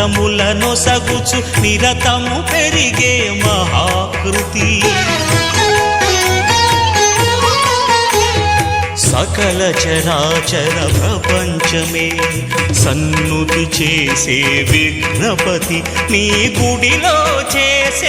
పురియుచు వరములను సగుచు నిరతము పెరిగే మహాకృతి. సకల చరాచర ప్రపంచమే సన్నుతి చేసే విఘ్నపతి నీ గుడిలో చేసే